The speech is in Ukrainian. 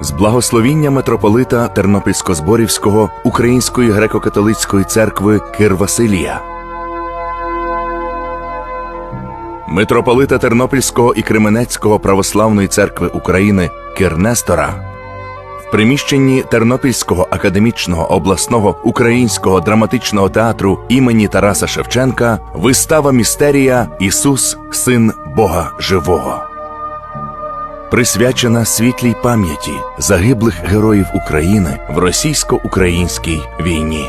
з благословіння митрополита Тернопільсько-Зборівського Української греко-католицької церкви Кир Василія. Митрополита Тернопільського і Кременецького православної церкви України Кир Нестора в приміщенні Тернопільського академічного обласного українського драматичного театру імені Тараса Шевченка вистава містерія Ісус, Син Бога Живого присвячена світлій пам'яті загиблих героїв України в російсько-українській війні.